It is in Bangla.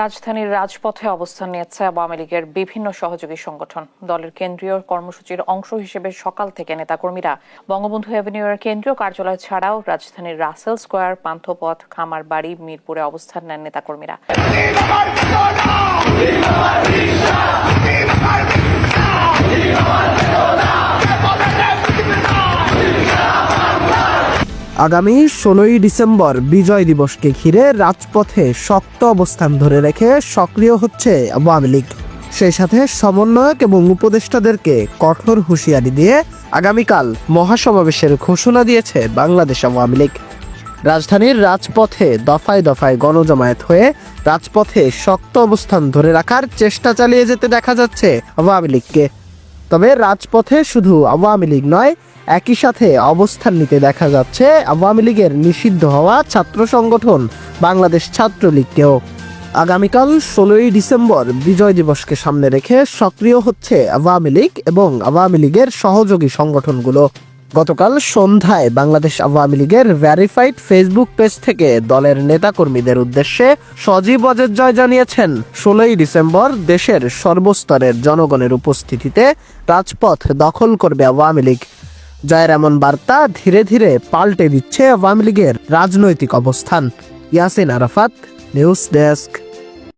রাজধানীর রাজপথে অবস্থান নিয়েছে আওয়ামী লীগের বিভিন্ন সহযোগী সংগঠন। দলের কেন্দ্রীয় কর্মসূচির অংশ হিসেবে সকাল থেকে নেতাকর্মীরা বঙ্গবন্ধু অ্যাভিনিউয়ের কেন্দ্রীয় কার্যালয় ছাড়াও রাজধানীর রাসেল স্কোয়ার, পান্থপথ খামার বাড়ি মিরপুরে অবস্থান নেন নেতাকর্মীরা। আগামী ষোলোই ডিসেম্বর বিজয় দিবসকে ঘিরে রাজপথে শক্ত অবস্থান ধরে রেখে সক্রিয় হচ্ছে আওয়ামী লীগ। সেই সাথে সমন্বয়ক এবং উপদেষ্টাদেরকে কঠোর হুঁশিয়ারি দিয়ে আগামীকাল মহাসমাবেশের ঘোষণা দিয়েছে বাংলাদেশ আওয়ামী লীগ। রাজধানীর রাজপথে দফায় দফায় গণজমায়েত হয়ে রাজপথে শক্ত অবস্থান ধরে রাখার চেষ্টা চালিয়ে যেতে দেখা যাচ্ছে আওয়ামী লীগকে। তবে রাজপথে শুধু আওয়ামী লীগ নয়, একই সাথে অবস্থান নিতে দেখা যাচ্ছে আওয়ামী লীগের নিষিদ্ধ হওয়া ছাত্র সংগঠন বাংলাদেশ ছাত্রলীগকেও আগামীকাল ষোলোই ডিসেম্বর বিজয় দিবসকে সামনে রেখে সক্রিয় হচ্ছে আওয়ামী লীগ এবং আওয়ামী লীগের সহযোগী সংগঠনগুলো। গতকাল সন্ধ্যায় বাংলাদেশ আওয়ামী লীগের ভ্যারিফাইড ফেসবুক পেজ থেকে দলের নেতাকর্মীদের উদ্দেশ্যে সজীব জয় জানিয়েছেন, ষোলোই ডিসেম্বর দেশের সর্বস্তরের জনগণের উপস্থিতিতে রাজপথ দখল করবে আওয়ামী লীগ। জয়ের এমন বার্তা ধীরে ধীরে পাল্টে দিচ্ছে আওয়ামী লীগের রাজনৈতিক অবস্থান। Yasin Arafat, news desk.